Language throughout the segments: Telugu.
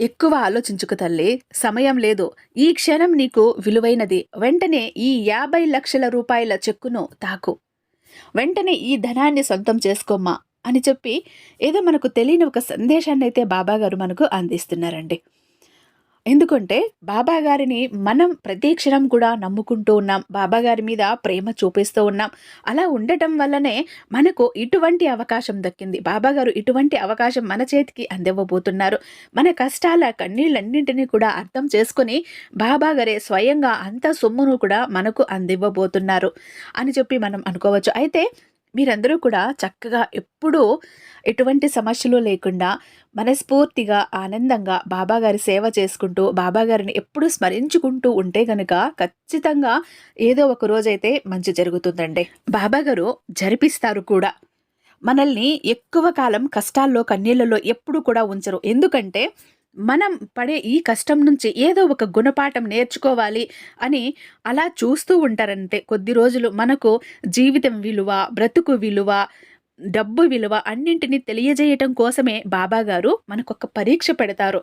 ఎక్కువ ఆలోచించుకు తల్లి సమయం లేదు. ఈ క్షణం నీకు విలువైనది. వెంటనే ఈ యాభై లక్షల రూపాయల చెక్కును తాకు. వెంటనే ఈ ధనాన్ని సొంతం చేసుకోమ్మా అని చెప్పి ఏదో మనకు తెలియని ఒక సందేశాన్ని అయితే బాబాగారు మనకు అందిస్తున్నారండి. ఎందుకంటే బాబా గారిని మనం ప్రతి క్షణం కూడా నమ్ముకుంటూ ఉన్నాం. బాబా గారి మీద ప్రేమ చూపిస్తూ ఉన్నాం. అలా ఉండటం వల్లనే మనకు ఇటువంటి అవకాశం దక్కింది. బాబా గారు ఇటువంటి అవకాశం మన చేతికి అందివ్వబోతున్నారు. మన కష్టాల కన్నీళ్ళన్నింటినీ కూడా అర్థం చేసుకుని బాబా గారే స్వయంగా అంత సొమ్మును కూడా మనకు అందివ్వబోతున్నారు అని చెప్పి మనం అనుకోవచ్చు. అయితే మీరందరూ కూడా చక్కగా ఎప్పుడూ ఎటువంటి సమస్యలు లేకుండా మనస్ఫూర్తిగా ఆనందంగా బాబాగారి సేవ చేసుకుంటూ బాబాగారిని ఎప్పుడూ స్మరించుకుంటూ ఉంటే గనుక ఖచ్చితంగా ఏదో ఒక రోజైతే మంచి జరుగుతుందండి. బాబాగారు జరిపిస్తారు కూడా. మనల్ని ఎక్కువ కాలం కష్టాల్లో కన్నీళ్ళలో ఎప్పుడు కూడా ఉంచరు. ఎందుకంటే మనం పడే ఈ కష్టం నుంచి ఏదో ఒక గుణపాఠం నేర్చుకోవాలి అని అలా చూస్తూ ఉంటారంటే కొద్ది రోజులు మనకు జీవితం విలువ బ్రతుకు విలువ డబ్బు విలువ అన్నింటినీ తెలియజేయటం కోసమే బాబాగారు మనకొక పరీక్ష పెడతారు.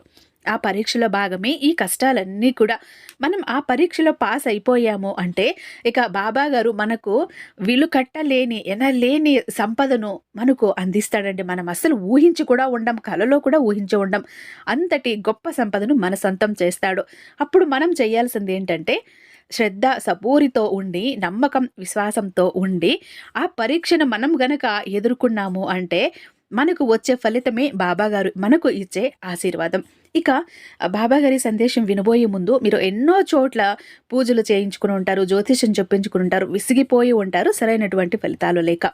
ఆ పరీక్షలో భాగమే ఈ కష్టాలన్నీ కూడా మనం ఆ పరీక్షలో పాస్ అయిపోయాము అంటే ఇక బాబా గారు మనకు విలుకట్టలేని ఎనలేని సంపదను మనకు అందిస్తాడండి. మనం అసలు ఊహించి కూడా ఉండం కలలో కూడా ఊహించి ఉండం. అంతటి గొప్ప సంపదను మన సొంతం చేస్తాడు. అప్పుడు మనం చేయాల్సింది ఏంటంటే శ్రద్ధ సబూరితో ఉండి నమ్మకం విశ్వాసంతో ఉండి ఆ పరీక్షను మనం గనక ఎదుర్కొన్నాము అంటే మనకు వచ్చే ఫలితమే బాబాగారు మనకు ఇచ్చే ఆశీర్వాదం. ఇక బాబాగారి సందేశం వినబోయే ముందు మీరు ఎన్నో చోట్ల పూజలు చేయించుకుని ఉంటారు జ్యోతిష్యం చెప్పించుకుని ఉంటారు విసిగిపోయి ఉంటారు సరైనటువంటి ఫలితాలు లేక.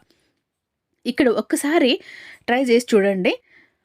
ఇక్కడ ఒక్కసారి ట్రై చేసి చూడండి.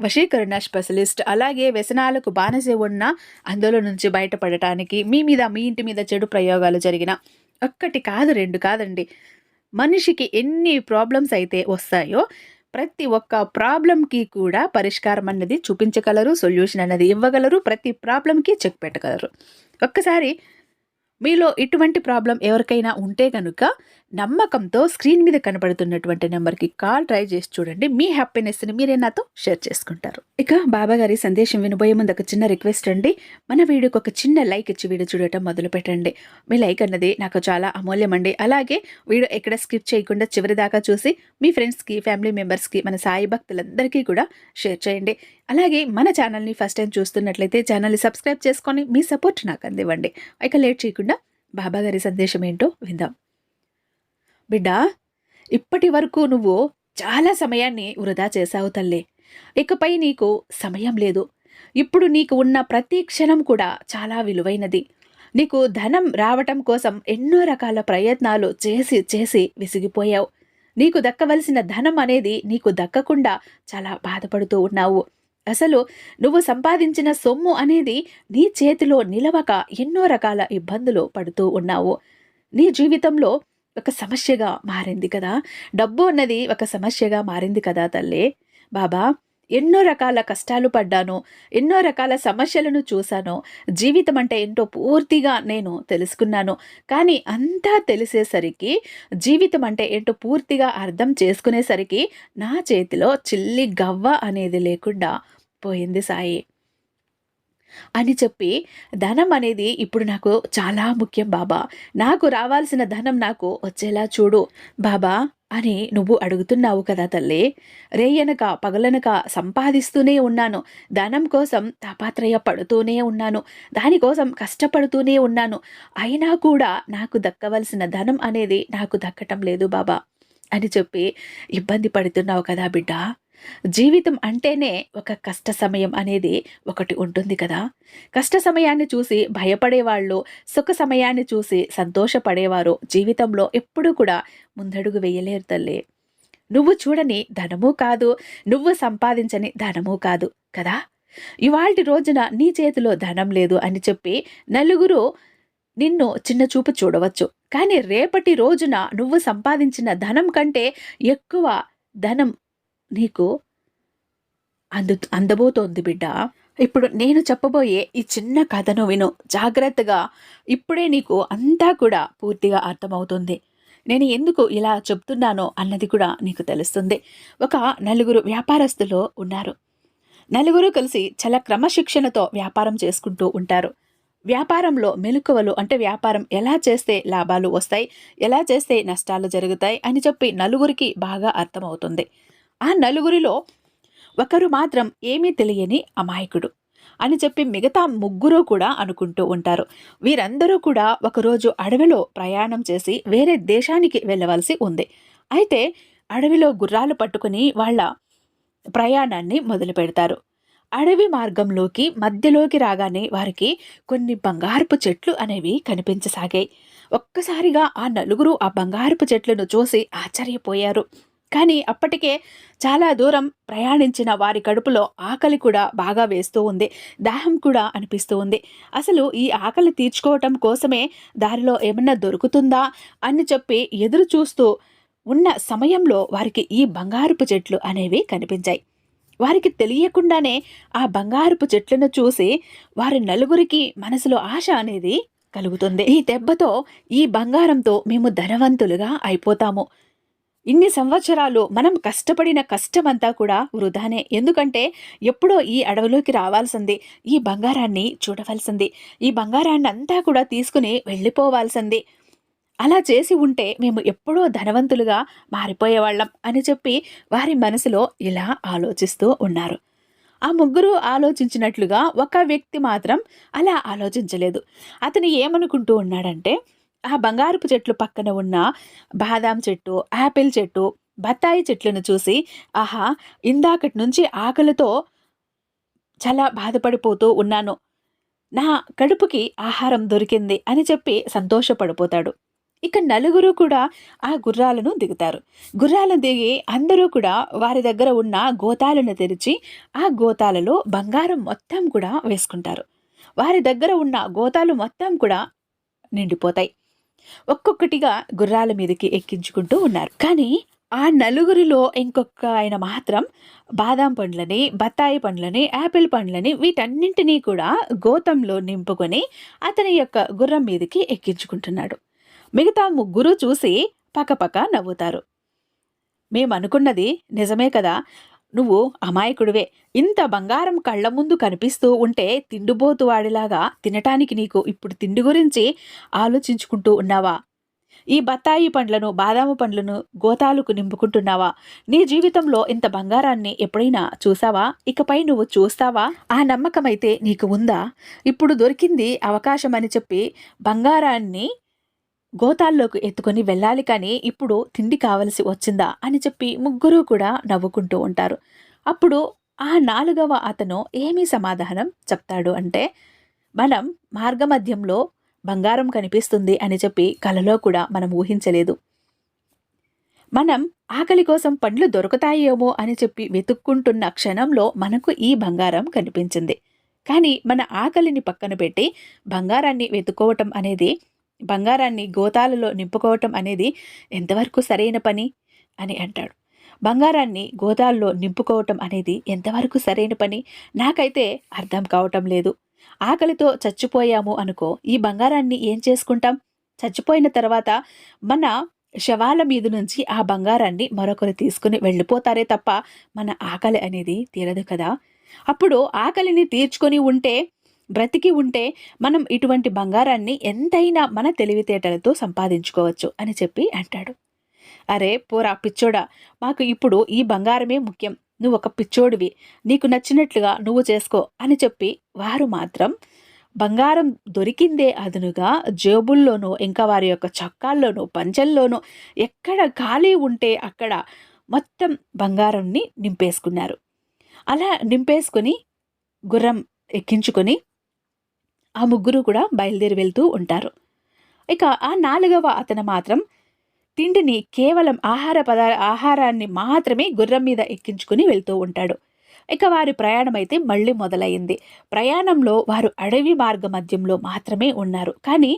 వశీకరణ స్పెషలిస్ట్ అలాగే వ్యసనాలకు బానిస ఉన్న అందులో నుంచి బయటపడటానికి మీ మీద మీ ఇంటి మీద చెడు ప్రయోగాలు జరిగిన ఒక్కటి కాదు రెండు కాదండి. మనిషికి ఎన్ని ప్రాబ్లమ్స్ అయితే వస్తాయో ప్రతి ఒక్క ప్రాబ్లంకి కూడా పరిష్కారం అన్నది చూపించగలరు సొల్యూషన్ అన్నది ఇవ్వగలరు ప్రతి ప్రాబ్లంకి చెక్ పెట్టగలరు. ఒక్కసారి మీలో ఇటువంటి ప్రాబ్లం ఎవరికైనా ఉంటే కనుక నమ్మకంతో స్క్రీన్ మీద కనబడుతున్నటువంటి నెంబర్కి కాల్ ట్రై చేసి చూడండి. మీ హ్యాపీనెస్ని మీరే నాతో షేర్ చేసుకుంటారు. ఇక బాబా గారి సందేశం వినబోయే ముందు ఒక చిన్న రిక్వెస్ట్ అండి. మన వీడియోకి ఒక చిన్న లైక్ ఇచ్చి వీడియో చూడటం మొదలు పెట్టండి. మీ లైక్ అన్నది నాకు చాలా అమూల్యం అండి. అలాగే వీడియో ఎక్కడ స్కిప్ చేయకుండా చివరి దాకా చూసి మీ ఫ్రెండ్స్కి ఫ్యామిలీ మెంబర్స్కి మన సాయి భక్తులందరికీ కూడా షేర్ చేయండి. అలాగే మన ఛానల్ని ఫస్ట్ టైం చూస్తున్నట్లయితే ఛానల్ని సబ్స్క్రైబ్ చేసుకొని మీ సపోర్ట్ నాకు అందివ్వండి. ఇక లేట్ చేయకుండా బాబాగారి సందేశం ఏంటో విందాం. బిడ్డా ఇప్పటి వరకు నువ్వు చాలా సమయాన్ని వృధా చేశావు తల్లే. ఇకపై నీకు సమయం లేదు. ఇప్పుడు నీకు ఉన్న ప్రతి క్షణం కూడా చాలా విలువైనది. నీకు ధనం రావటం కోసం ఎన్నో రకాల ప్రయత్నాలు చేసి చేసి విసిగిపోయావు. నీకు దక్కవలసిన ధనం అనేది నీకు దక్కకుండా చాలా బాధపడుతూ ఉన్నావు. అసలు నువ్వు సంపాదించిన సొమ్ము అనేది నీ చేతిలో నిలవక ఎన్నో రకాల ఇబ్బందులు పడుతూ ఉన్నావు. నీ జీవితంలో ఒక సమస్యగా మారింది కదా. డబ్బు అన్నది ఒక సమస్యగా మారింది కదా తల్లి. బాబా ఎన్నో రకాల కష్టాలు పడ్డాను ఎన్నో రకాల సమస్యలను చూశాను. జీవితం అంటే ఏంటో పూర్తిగా నేను తెలుసుకున్నాను. కానీ అంతా తెలిసేసరికి జీవితం అంటే ఏంటో పూర్తిగా అర్థం చేసుకునేసరికి నా చేతిలో చిల్లి గవ్వ అనేది లేకుండా పోయింది సాయి. అని చెప్పి ధనం అనేది ఇప్పుడు నాకు చాలా ముఖ్యం బాబా. నాకు రావాల్సిన ధనం నాకు వచ్చేలా చూడు బాబా అని నువ్వు అడుగుతున్నావు కదా తల్లి. రేయనక పగలనక సంపాదిస్తూనే ఉన్నాను. ధనం కోసం తాపాత్రయ పడుతూనే ఉన్నాను దానికోసం కష్టపడుతూనే ఉన్నాను. అయినా కూడా నాకు దక్కవలసిన ధనం అనేది నాకు దక్కటం లేదు బాబా అని చెప్పి ఇబ్బంది పడుతున్నావు కదా బిడ్డ. జీవితం అంటేనే ఒక కష్ట సమయం అనేది ఒకటి ఉంటుంది కదా. కష్ట సమయాన్ని చూసి భయపడేవాళ్ళు సుఖ సమయాన్ని చూసి సంతోషపడేవారు జీవితంలో ఎప్పుడూ కూడా ముందడుగు వేయలేరు తల్లి. నువ్వు చూడని ధనము కాదు నువ్వు సంపాదించని ధనము కాదు కదా. ఇవాల్టి రోజున నీ చేతిలో ధనం లేదు అని చెప్పి నలుగురు నిన్ను చిన్న చూపు చూడవచ్చు. కానీ రేపటి రోజున నువ్వు సంపాదించిన ధనం కంటే ఎక్కువ ధనం నీకు అందు అందబోతోంది బిడ్డ. ఇప్పుడు నేను చెప్పబోయే ఈ చిన్న కథను విను. జాగ్రత్తగా. ఇప్పుడే నీకు అంతా కూడా పూర్తిగా అర్థమవుతుంది. నేను ఎందుకు ఇలా చెప్తున్నానో అన్నది కూడా నీకు తెలుస్తుంది. ఒక నలుగురు వ్యాపారస్తులు ఉన్నారు. నలుగురు కలిసి చాలా క్రమశిక్షణతో వ్యాపారం చేసుకుంటూ ఉంటారు. వ్యాపారంలో మెలకువలు అంటే వ్యాపారం ఎలా చేస్తే లాభాలు వస్తాయి ఎలా చేస్తే నష్టాలు జరుగుతాయి అని చెప్పి నలుగురికి బాగా అర్థమవుతుంది. ఆ నలుగురిలో ఒకరు మాత్రం ఏమీ తెలియని అమాయకుడు అని చెప్పి మిగతా ముగ్గురు కూడా అనుకుంటూ ఉంటారు. వీరందరూ కూడా ఒకరోజు అడవిలో ప్రయాణం చేసి వేరే దేశానికి వెళ్ళవలసి ఉంది. అయితే అడవిలో గుర్రాలు పట్టుకుని వాళ్ళ ప్రయాణాన్ని మొదలు పెడతారు. అడవి మార్గంలోకి మధ్యలోకి రాగానే వారికి కొన్ని బంగారపు చెట్లు అనేవి కనిపించసాగాయి. ఒక్కసారిగా ఆ నలుగురు ఆ బంగారపు చెట్లను చూసి ఆశ్చర్యపోయారు. కానీ అప్పటికే చాలా దూరం ప్రయాణించిన వారి కడుపులో ఆకలి కూడా బాగా వేస్తూ ఉంది. దాహం కూడా అనిపిస్తూ ఉంది. అసలు ఈ ఆకలి తీర్చుకోవటం కోసమే దారిలో ఏమన్నా దొరుకుతుందా అని చెప్పి ఎదురు చూస్తూ ఉన్న సమయంలో వారికి ఈ బంగారుపు చెట్లు అనేవి కనిపించాయి. వారికి తెలియకుండానే ఆ బంగారుపు చెట్లను చూసి వారి నలుగురికి మనసులో ఆశ అనేది కలుగుతుంది. ఈ దెబ్బతో ఈ బంగారంతో మేము ధనవంతులుగా అయిపోతాము. ఇన్ని సంవత్సరాలు మనం కష్టపడిన కష్టమంతా కూడా వృధానే. ఎందుకంటే ఎప్పుడో ఈ అడవిలోకి రావాల్సింది ఈ బంగారాన్ని చూడవలసింది ఈ బంగారాన్ని అంతా కూడా తీసుకుని వెళ్ళిపోవాల్సింది. అలా చేసి ఉంటే మేము ఎప్పుడో ధనవంతులుగా మారిపోయేవాళ్ళం అని చెప్పి వారి మనసులో ఇలా ఆలోచిస్తూ ఉన్నారు. ఆ ముగ్గురు ఆలోచించినట్లుగా ఒక వ్యక్తి మాత్రం అలా ఆలోచించలేదు. అతను ఏమనుకుంటూ ఉన్నాడంటే ఆ బంగారపు చెట్లు పక్కన ఉన్న బాదాం చెట్టు యాపిల్ చెట్టు బత్తాయి చెట్లను చూసి ఆహా ఇందాకటి నుంచి ఆకలితో చాలా బాధపడిపోతూ ఉన్నాను. నా కడుపుకి ఆహారం దొరికింది అని చెప్పి సంతోషపడిపోతాడు. ఇక నలుగురు కూడా ఆ గుర్రాలను దిగుతారు. గుర్రాలను దిగి అందరూ కూడా వారి దగ్గర ఉన్న గోతాలను తెరిచి ఆ గోతాలలో బంగారం మొత్తం కూడా వేసుకుంటారు. వారి దగ్గర ఉన్న గోతాలు మొత్తం కూడా నిండిపోతాయి. ఒక్కొక్కటిగా గుర్రాల మీదకి ఎక్కించుకుంటూ ఉన్నారు. కానీ ఆ నలుగురిలో ఇంకొక ఆయన మాత్రం బాదాం పండ్లని బత్తాయి పండ్లని యాపిల్ పండ్లని వీటన్నింటినీ కూడా గోతంలో నింపుకొని అతని యొక్క గుర్రం మీదకి ఎక్కించుకుంటున్నాడు. మిగతా ముగ్గురు చూసి పక్కపక్క నవ్వుతారు. మేమనుకున్నది నిజమే కదా? నువ్వు అమాయకుడివే. ఇంత బంగారం కళ్ళ ముందు కనిపిస్తూ ఉంటే తిండిబోతు వాడిలాగా తినటానికి నీకు ఇప్పుడు తిండి గురించి ఆలోచించుకుంటూ ఉన్నావా? ఈ బత్తాయి పండ్లను బాదాము పండ్లను గోతాలకు నింపుకుంటున్నావా? నీ జీవితంలో ఇంత బంగారాన్ని ఎప్పుడైనా చూసావా? ఇకపై నువ్వు చూస్తావా? ఆ నమ్మకమైతే నీకు ఉందా? ఇప్పుడు దొరికింది అవకాశం అని చెప్పి బంగారాన్ని గోతాల్లోకి ఎత్తుకొని వెళ్ళాలి కానీ ఇప్పుడు తిండి కావలసి వచ్చిందా అని చెప్పి ముగ్గురు కూడా నవ్వుకుంటూ ఉంటారు. అప్పుడు ఆ నాలుగవ అతను ఏమీ సమాధానం చెప్తాడు అంటే మనం మార్గమధ్యంలో బంగారం కనిపిస్తుంది అని చెప్పి కలలో కూడా మనం ఊహించలేదు. మనం ఆకలి కోసం పండ్లు దొరుకుతాయేమో అని చెప్పి వెతుక్కుంటున్న క్షణంలో మనకు ఈ బంగారం కనిపించింది. కానీ మన ఆకలిని పక్కన పెట్టి బంగారాన్ని వెతుక్కోవటం అనేది బంగారాన్ని గోతాలలో నింపుకోవటం అనేది ఎంతవరకు సరైన పని? అని అంటాడు. బంగారాన్ని గోతాల్లో నింపుకోవటం అనేది ఎంతవరకు సరైన పని? నాకైతే అర్థం కావటం లేదు. ఆకలితో చచ్చిపోయాము అనుకో ఈ బంగారాన్ని ఏం చేసుకుంటాం? చచ్చిపోయిన తర్వాత మన శవాల మీద నుంచి ఆ బంగారాన్ని మరొకరు తీసుకుని వెళ్ళిపోతారే తప్ప మన ఆకలి అనేది తీరదు కదా. అప్పుడు ఆకలిని తీర్చుకొని ఉంటే బ్రతికి ఉంటే మనం ఇటువంటి బంగారాన్ని ఎంతైనా మన తెలివితేటలతో సంపాదించుకోవచ్చు అని చెప్పి అంటాడు. అరే పోరా పిచ్చోడా మాకు ఇప్పుడు ఈ బంగారమే ముఖ్యం. నువ్వు ఒక పిచ్చోడివి. నీకు నచ్చినట్లుగా నువ్వు చేసుకో అని చెప్పి వారు మాత్రం బంగారం దొరికిందే అదునుగా జేబుల్లోనూ ఇంకా వారి యొక్క చొక్కాల్లోనూ పంచల్లోనూ ఎక్కడ ఖాళీ ఉంటే అక్కడ మొత్తం బంగారంని నింపేసుకున్నారు. అలా నింపేసుకొని గుర్రం ఎక్కించుకొని ఆ ముగ్గురు కూడా బయలుదేరి వెళ్తూ ఉంటారు. ఇక ఆ నాలుగవ అతను మాత్రం తిండిని కేవలం ఆహార పదా ఆహారాన్ని మాత్రమే గుర్రం మీద ఎక్కించుకుని వెళ్తూ ఉంటాడు. ఇక వారి ప్రయాణం అయితే మళ్ళీ మొదలైంది ప్రయాణంలో వారు అడవి మార్గ మధ్యంలో మాత్రమే ఉన్నారు. కానీ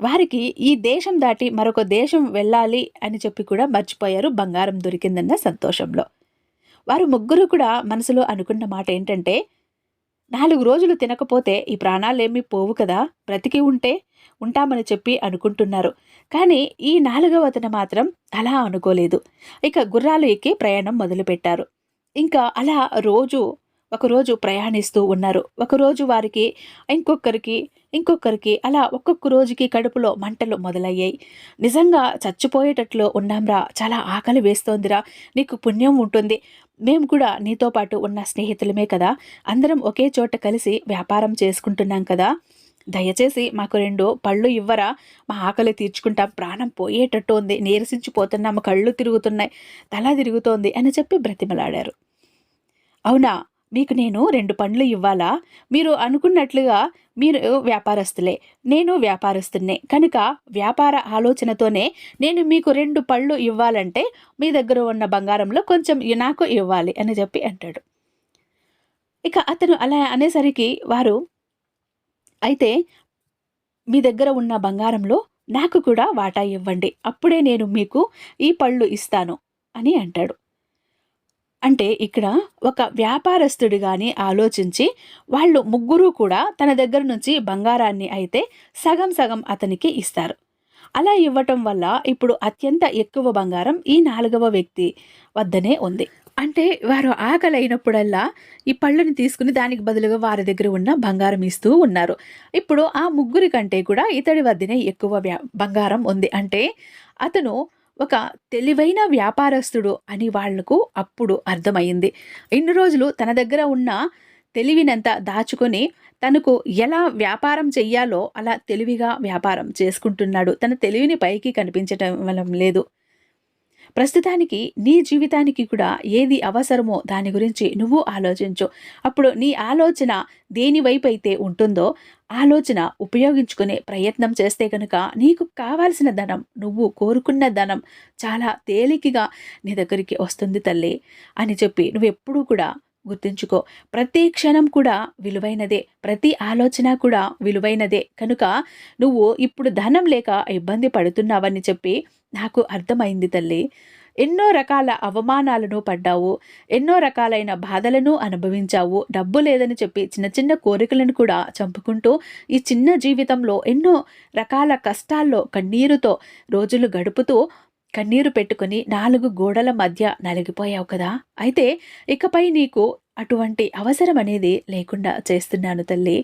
వారికి ఈ దేశం దాటి మరొక దేశం వెళ్ళాలి అని చెప్పి కూడా మర్చిపోయారు. బంగారం దొరికిందన్న సంతోషంలో. వారు ముగ్గురు కూడా మనసులో అనుకున్న మాట ఏంటంటే నాలుగు రోజులు తినకపోతే ఈ ప్రాణాలేమీ పోవు కదా? బ్రతికి ఉంటే ఉంటామని చెప్పి అనుకుంటున్నారు. కానీ ఈ నాలుగవ అతను మాత్రం అలా అనుకోలేదు. ఇక గుర్రాలు ఎక్కి ప్రయాణం మొదలుపెట్టారు. ఇంకా అలా రోజు ఒకరోజు ప్రయాణిస్తూ ఉన్నారు. ఒకరోజు వారికి ఇంకొకరికి ఇంకొకరికి అలా ఒక్కొక్క రోజుకి కడుపులో మంటలు మొదలయ్యాయి. నిజంగా చచ్చిపోయేటట్లు ఉన్నాంరా. చాలా ఆకలి వేస్తోందిరా. నీకు పుణ్యం ఉంటుంది. మేము కూడా నీతో పాటు ఉన్న స్నేహితులమే కదా. అందరం ఒకే చోట కలిసి వ్యాపారం చేసుకుంటున్నాం కదా. దయచేసి మాకు రెండు పళ్ళు ఇవ్వరా. మా ఆకలి తీర్చుకుంటాం ప్రాణం పోయేటట్టు ఉంది నీరసించిపోతున్నాము. కళ్ళు తిరుగుతున్నాయి. తల తిరుగుతోంది అని చెప్పి బ్రతిమలాడారు. అవునా? మీకు నేను రెండు పండ్లు ఇవ్వాలా? మీరు అనుకున్నట్లుగా మీరు వ్యాపారస్తులే. నేను వ్యాపారస్తున్నే. కనుక వ్యాపార ఆలోచనతోనే నేను మీకు రెండు పళ్ళు ఇవ్వాలంటే మీ దగ్గర ఉన్న బంగారంలో కొంచెం నాకు ఇవ్వాలి అని చెప్పి అంటాడు. ఇక అతను అలా అనేసరికి వారు అయితే మీ దగ్గర ఉన్న బంగారంలో నాకు కూడా వాటా ఇవ్వండి. అప్పుడే నేను మీకు ఈ పళ్ళు ఇస్తాను అని అంటాడు. అంటే ఇక్కడ ఒక వ్యాపారస్తుడిగాని ఆలోచించి వాళ్ళు ముగ్గురు కూడా తన దగ్గర నుంచి బంగారాన్ని అయితే సగం సగం అతనికి ఇస్తారు. అలా ఇవ్వటం వల్ల ఇప్పుడు అత్యంత ఎక్కువ బంగారం ఈ నాలుగవ వ్యక్తి వద్దనే ఉంది. అంటే వారు ఆకలి అయినప్పుడల్లా ఈ పళ్ళని తీసుకుని దానికి బదులుగా వారి దగ్గర ఉన్న బంగారం ఇస్తూ ఉన్నారు. ఇప్పుడు ఆ ముగ్గురి కంటే కూడా ఇతడి వద్దనే ఎక్కువ బంగారం ఉంది. అంటే అతను ఒక తెలివైన వ్యాపారస్తుడు అని వాళ్ళకు అప్పుడు అర్థమైంది ఇన్ని రోజులు తన దగ్గర ఉన్న తెలివినంత దాచుకొని తనకు ఎలా వ్యాపారం చెయ్యాలో అలా తెలివిగా వ్యాపారం చేసుకుంటున్నాడు. తన తెలివిని పైకి కనిపించటం లేదు. ప్రస్తుతానికి నీ జీవితానికి కూడా ఏది అవసరమో దాని గురించి నువ్వు ఆలోచించు. అప్పుడు నీ ఆలోచన దేని వైపు అయితే ఉంటుందో ఆలోచన ఉపయోగించుకునే ప్రయత్నం చేస్తే కనుక నీకు కావాల్సిన ధనం నువ్వు కోరుకున్న ధనం చాలా తేలికగా నీ దగ్గరికి వస్తుంది తల్లి అని చెప్పి నువ్వు ఎప్పుడూ కూడా గుర్తుంచుకో. ప్రతి క్షణం కూడా విలువైనదే. ప్రతి ఆలోచన కూడా విలువైనదే. కనుక నువ్వు ఇప్పుడు ధనం లేక ఇబ్బంది పడుతున్నావని చెప్పి నాకు అర్థమైంది తల్లి. ఎన్నో రకాల అవమానాలను పడ్డావు. ఎన్నో రకాలైన బాధలను అనుభవించావు. డబ్బు లేదని చెప్పి చిన్న చిన్న కోరికలను కూడా చంపుకుంటూ ఈ చిన్న జీవితంలో ఎన్నో రకాల కష్టాల్లో కన్నీరుతో రోజులు గడుపుతూ కన్నీరు పెట్టుకుని నాలుగు గోడల మధ్య నలిగిపోయావు కదా. అయితే ఇకపై నీకు అటువంటి అవసరం అనేది లేకుండా చేస్తున్నాను తల్లి.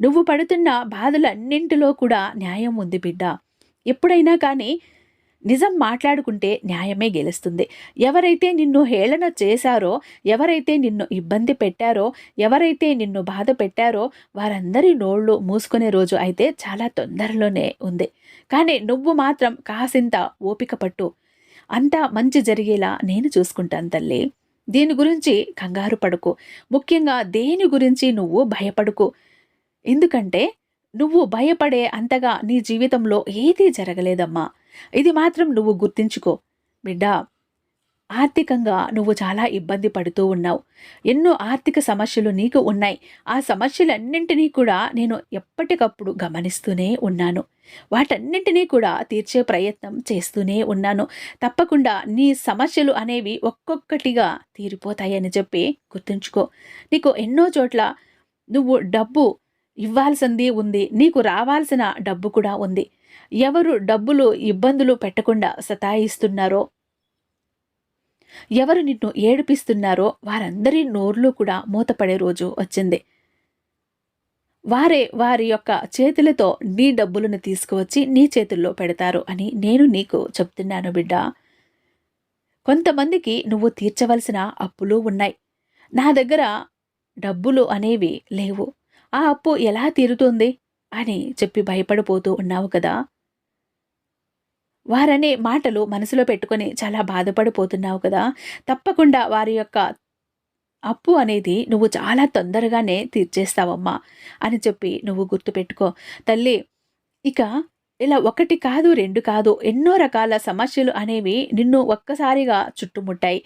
నువ్వు పడుతున్న బాధలన్నింటిలో కూడా న్యాయం ఉంది బిడ్డ. ఎప్పుడైనా కానీ నిజం మాట్లాడుకుంటే న్యాయమే గెలుస్తుంది. ఎవరైతే నిన్ను హేళన చేశారో ఎవరైతే నిన్ను ఇబ్బంది పెట్టారో ఎవరైతే నిన్ను బాధ పెట్టారో వారందరి నోళ్ళు మూసుకునే రోజు అయితే చాలా తొందరలోనే ఉంది. కానీ నువ్వు మాత్రం కాసింత ఓపిక పట్టు. అంతా మంచి జరిగేలా నేను చూసుకుంటాను తల్లి. దీని గురించి కంగారు పడుకు. ముఖ్యంగా దేని గురించి నువ్వు భయపడుకు. ఎందుకంటే నువ్వు భయపడే అంతగా నీ జీవితంలో ఏదీ జరగలేదమ్మా. ఇది మాత్రం నువ్వు గుర్తించుకో. బిడ్డా ఆర్థికంగా నువ్వు చాలా ఇబ్బంది పడుతూ ఉన్నావు. ఎన్నో ఆర్థిక సమస్యలు నీకు ఉన్నాయి. ఆ సమస్యలన్నింటినీ కూడా నేను ఎప్పటికప్పుడు గమనిస్తూనే ఉన్నాను. వాటన్నింటినీ కూడా తీర్చే ప్రయత్నం చేస్తూనే ఉన్నాను. తప్పకుండా నీ సమస్యలు అనేవి ఒక్కొక్కటిగా తీరిపోతాయని చెప్పి గుర్తుంచుకో. నీకు ఎన్నో చోట్ల నువ్వు డబ్బు ఇవ్వాల్సింది ఉంది. నీకు రావాల్సిన డబ్బు కూడా ఉంది. ఎవరు డబ్బులు ఇబ్బందులు పెట్టకుండా సతాయిస్తున్నారో ఎవరు నిన్ను ఏడిపిస్తున్నారో వారందరి నోర్లు కూడా మూతపడే రోజు వచ్చింది. వారే వారి యొక్క చేతులతో నీ డబ్బులను తీసుకువచ్చి నీ చేతుల్లో పెడతారు అని నేను నీకు చెప్తున్నాను బిడ్డ. కొంతమందికి నువ్వు తీర్చవలసిన అప్పులు ఉన్నాయి. నా దగ్గర డబ్బులు అనేవి లేవు. ఆ అప్పు ఎలా తీరుతుంది? అని చెప్పి భయపడిపోతూ ఉన్నావు కదా. వారనే మాటలు మనసులో పెట్టుకొని చాలా బాధపడిపోతున్నావు కదా. తప్పకుండా వారి యొక్క అప్పు అనేది నువ్వు చాలా తొందరగానే తీర్చేస్తావమ్మా అని చెప్పి నువ్వు గుర్తుపెట్టుకో. తల్లి ఇక ఇలా ఒకటి కాదు రెండు కాదు ఎన్నో రకాల సమస్యలు అనేవి నిన్ను ఒక్కసారిగా చుట్టుముట్టాయి.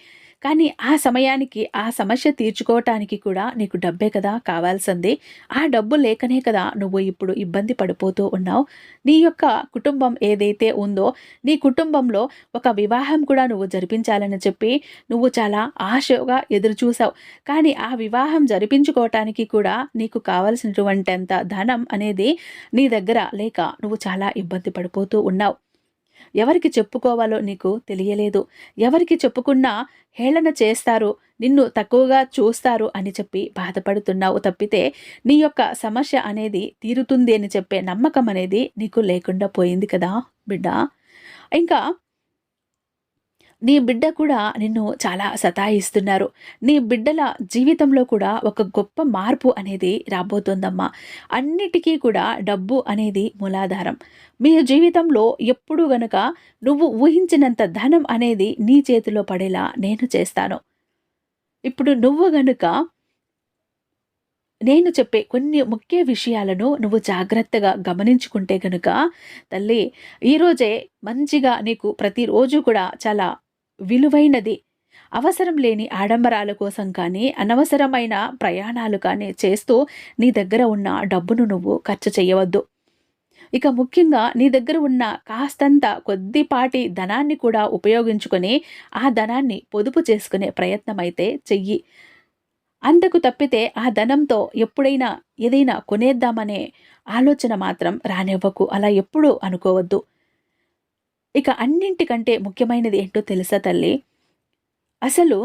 కానీ ఆ సమయానికి ఆ సమస్య తీర్చుకోవటానికి కూడా నీకు డబ్బే కదా కావాల్సింది. ఆ డబ్బు లేకనే కదా నువ్వు ఇప్పుడు ఇబ్బంది పడిపోతూ ఉన్నావు. నీ యొక్క కుటుంబం ఏదైతే ఉందో నీ కుటుంబంలో ఒక వివాహం కూడా నువ్వు జరిపించాలని చెప్పి నువ్వు చాలా ఆశగా ఎదురు చూసావు కానీ ఆ వివాహం జరిపించుకోవటానికి కూడా నీకు కావలసినటువంటి అంత ధనం అనేది నీ దగ్గర లేక నువ్వు చాలా ఇబ్బంది పడిపోతూ ఉన్నావు. ఎవరికి చెప్పుకోవాలో నీకు తెలియలేదు. ఎవరికి చెప్పుకున్నా హేళన చేస్తారు నిన్ను తక్కువగా చూస్తారు అని చెప్పి బాధపడుతున్నావు తప్పితే నీ యొక్క సమస్య అనేది తీరుతుంది అని చెప్పే నమ్మకం అనేది నీకు లేకుండా పోయింది కదా బిడ్డ. ఇంకా నీ బిడ్డ కూడా నిన్ను చాలా సతాయిస్తున్నారు. నీ బిడ్డల జీవితంలో కూడా ఒక గొప్ప మార్పు అనేది రాబోతోందమ్మా. అన్నిటికీ కూడా డబ్బు అనేది మూలాధారం. మీ జీవితంలో ఎప్పుడు గనక నువ్వు ఊహించినంత ధనం అనేది నీ చేతిలో పడేలా నేను చేస్తాను. ఇప్పుడు నువ్వు గనుక నేను చెప్పే కొన్ని ముఖ్య విషయాలను నువ్వు జాగ్రత్తగా గమనించుకుంటే గనుక తల్లి ఈరోజే మంచిగా నీకు ప్రతిరోజు కూడా చాలా విలువైనది. అవసరం లేని ఆడంబరాల కోసం కానీ అనవసరమైన ప్రయాణాలు కానీ చేస్తూ నీ దగ్గర ఉన్న డబ్బును నువ్వు ఖర్చు చేయవద్దు. ఇక ముఖ్యంగా నీ దగ్గర ఉన్న కాస్తంత కొద్దిపాటి ధనాన్ని కూడా ఉపయోగించుకొని ఆ ధనాన్ని పొదుపు చేసుకునే ప్రయత్నం అయితే చెయ్యి. అంతకు తప్పితే ఆ ధనంతో ఎప్పుడైనా ఏదైనా కొనేద్దామనే ఆలోచన మాత్రం రానివ్వకు. అలా ఎప్పుడూ అనుకోవద్దు. ఇక అన్నింటికంటే ముఖ్యమైనది ఏంటో తెలుసా తల్లి? అసలు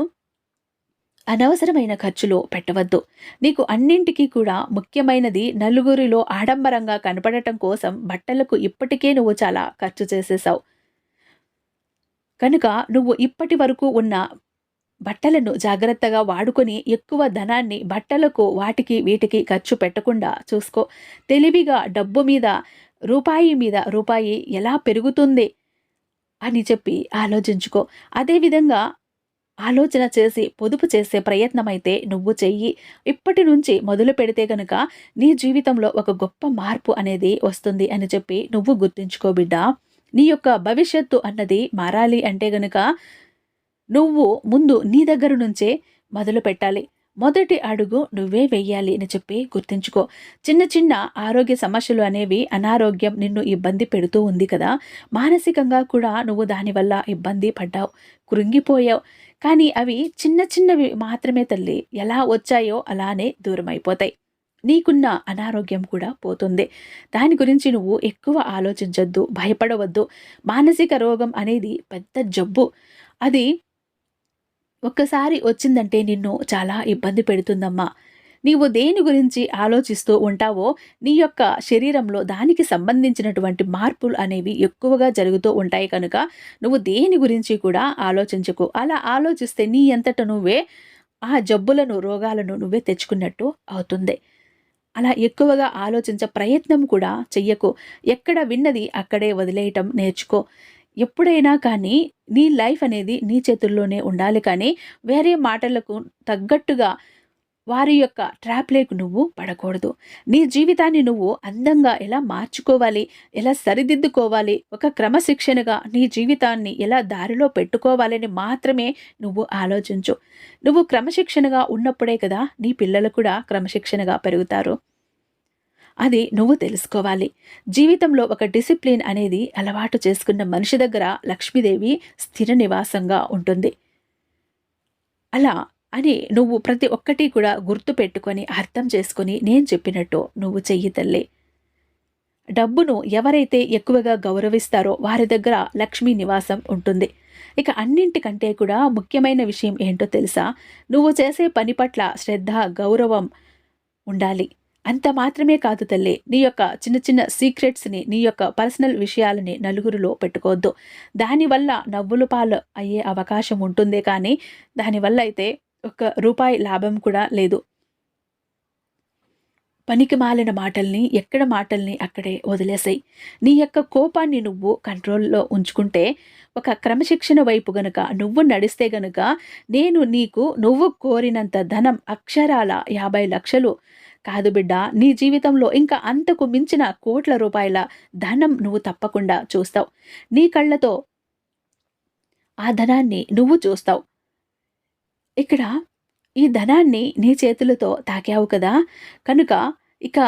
అనవసరమైన ఖర్చులు పెట్టవద్దు. నీకు అన్నింటికీ కూడా ముఖ్యమైనది నలుగురిలో ఆడంబరంగా కనపడటం కోసం బట్టలకు ఇప్పటికే నువ్వు చాలా ఖర్చు చేసేసావు కనుక నువ్వు ఇప్పటి వరకు ఉన్న బట్టలను జాగ్రత్తగా వాడుకొని ఎక్కువ ధనాన్ని బట్టలకు వాటికి వీటికి ఖర్చు పెట్టకుండా చూసుకో. తెలివిగా డబ్బు మీద రూపాయి మీద రూపాయి ఎలా పెరుగుతుంది? అని చెప్పి ఆలోచించుకో. అదేవిధంగా ఆలోచన చేసి పొదుపు చేసే ప్రయత్నమైతే నువ్వు చెయ్యి. ఇప్పటి నుంచి మొదలు పెడితే గనుక నీ జీవితంలో ఒక గొప్ప మార్పు అనేది వస్తుంది అని చెప్పి నువ్వు గుర్తుంచుకో బిడ్డ. నీ యొక్క భవిష్యత్తు అన్నది మారాలి అంటే గనుక నువ్వు ముందు నీ దగ్గర నుంచే మొదలు పెట్టాలి. మొదటి అడుగు నువ్వే వెయ్యాలి అని చెప్పి గుర్తుంచుకో. చిన్న చిన్న ఆరోగ్య సమస్యలు అనేవి అనారోగ్యం నిన్ను ఇబ్బంది పెడుతూ ఉంది కదా. మానసికంగా కూడా నువ్వు దానివల్ల ఇబ్బంది పడ్డావు. కృంగిపోయావు. కానీ అవి చిన్న చిన్నవి మాత్రమే తల్లి. ఎలా వచ్చాయో అలానే దూరం అయిపోతాయి నీకున్న అనారోగ్యం కూడా పోతుంది. దాని గురించి నువ్వు ఎక్కువ ఆలోచించొద్దు భయపడవద్దు. మానసిక రోగం అనేది పెద్ద జబ్బు. అది ఒక్కసారి వచ్చిందంటే నిన్ను చాలా ఇబ్బంది పెడుతుందమ్మా. నీవు దేని గురించి ఆలోచిస్తూ ఉంటావో నీ యొక్క శరీరంలో దానికి సంబంధించినటువంటి మార్పులు అనేవి ఎక్కువగా జరుగుతూ ఉంటాయి కనుక నువ్వు దేని గురించి కూడా ఆలోచించకు. అలా ఆలోచిస్తే నీ ఎంతట నువ్వే ఆ జబ్బులను రోగాలను నువ్వే తెచ్చుకున్నట్టు అవుతుంది. అలా ఎక్కువగా ఆలోచించే ప్రయత్నం కూడా చెయ్యకు. ఎక్కడ విన్నది అక్కడే వదిలేయటం నేర్చుకో. ఎప్పుడైనా కానీ నీ లైఫ్ అనేది నీ చేతుల్లోనే ఉండాలి కానీ వేరే మాటలకు తగ్గట్టుగా వారి యొక్క ట్రాప్లేకు నువ్వు పడకూడదు. నీ జీవితాన్ని నువ్వు అందంగా ఎలా మార్చుకోవాలి ఎలా సరిదిద్దుకోవాలి ఒక క్రమశిక్షణగా నీ జీవితాన్ని ఎలా దారిలో పెట్టుకోవాలని మాత్రమే నువ్వు ఆలోచించు. నువ్వు క్రమశిక్షణగా ఉన్నప్పుడే కదా నీ పిల్లలు కూడా క్రమశిక్షణగా పెరుగుతారు. అది నువ్వు తెలుసుకోవాలి. జీవితంలో ఒక డిసిప్లిన్ అనేది అలవాటు చేసుకున్న మనిషి దగ్గర లక్ష్మీదేవి స్థిర నివాసంగా ఉంటుంది. అలా అని నువ్వు ప్రతి ఒక్కటి కూడా గుర్తు పెట్టుకొని అర్థం చేసుకొని నేను చెప్పినట్టు నువ్వు చెయ్యి తల్లి. డబ్బును ఎవరైతే ఎక్కువగా గౌరవిస్తారో వారి దగ్గర లక్ష్మీ నివాసం ఉంటుంది. ఇక అన్నింటికంటే కూడా ముఖ్యమైన విషయం ఏంటో తెలుసా? నువ్వు చేసే పని పట్ల శ్రద్ధ గౌరవం ఉండాలి. అంత మాత్రమే కాదు తల్లి నీ యొక్క చిన్న చిన్న సీక్రెట్స్ని నీ యొక్క పర్సనల్ విషయాలని నలుగురిలో పెట్టుకోవద్దు. దానివల్ల నవ్వులు పాలు అయ్యే అవకాశం ఉంటుందే కానీ దానివల్ల అయితే ఒక రూపాయి లాభం కూడా లేదు. పనికి మాలిన మాటల్ని ఎక్కడ మాటల్ని అక్కడే వదిలేసాయి. నీ యొక్క కోపాన్ని నువ్వు కంట్రోల్లో ఉంచుకుంటే ఒక క్రమశిక్షణ వైపు గనుక నువ్వు నడిస్తే గనుక నేను నీకు నువ్వు కోరినంత ధనం అక్షరాల యాభై లక్షలు కాదు బిడ్డ నీ జీవితంలో ఇంకా అంతకు మించిన కోట్ల రూపాయల ధనం నువ్వు తప్పకుండా చూస్తావు. నీ కళ్ళతో ఆ ధనాన్ని నువ్వు చూస్తావు. ఇక్కడ ఈ ధనాన్ని నీ చేతులతో తాకావు కదా. కనుక ఇక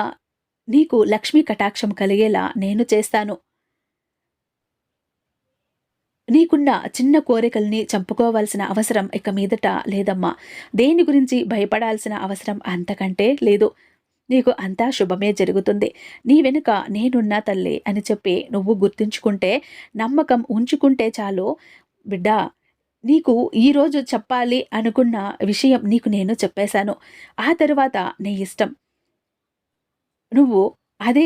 నీకు లక్ష్మీ కటాక్షం కలిగేలా నేను చేస్తాను. నీకున్న చిన్న కోరికల్ని చంపుకోవాల్సిన అవసరం ఇక మీదట లేదమ్మా. దేని గురించి భయపడాల్సిన అవసరం అంతకంటే లేదు. నీకు అంతా శుభమే జరుగుతుంది. నీ వెనుక నేనున్నా తల్లి అని చెప్పి నువ్వు గుర్తుంచుకుంటే నమ్మకం ఉంచుకుంటే చాలు. బిడ్డ నీకు ఈరోజు చెప్పాలి అనుకున్న విషయం నీకు నేను చెప్పేశాను. ఆ తర్వాత నీ ఇష్టం. నువ్వు అదే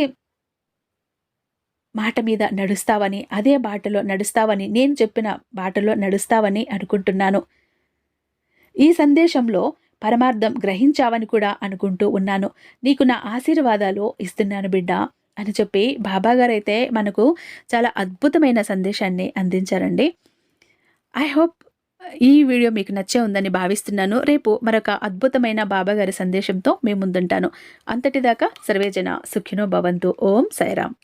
మాట మీద నడుస్తావని అదే బాటలో నడుస్తావని నేను చెప్పిన బాటలో నడుస్తావని అనుకుంటున్నాను. ఈ సందేశంలో పరమార్థం గ్రహించావని కూడా అనుకుంటూ ఉన్నాను. నీకు నా ఆశీర్వాదాలు ఇస్తున్నాను బిడ్డ అని చెప్పి బాబాగారైతే మనకు చాలా అద్భుతమైన సందేశాన్ని అందించారండి. ఐ హోప్ ఈ వీడియో మీకు నచ్చే ఉందని భావిస్తున్నాను. రేపు మరొక అద్భుతమైన బాబాగారి సందేశంతో మేము ముందుంటాను. అంతటిదాకా సర్వేజన సుఖినో భవంతు. ఓం సైరామ్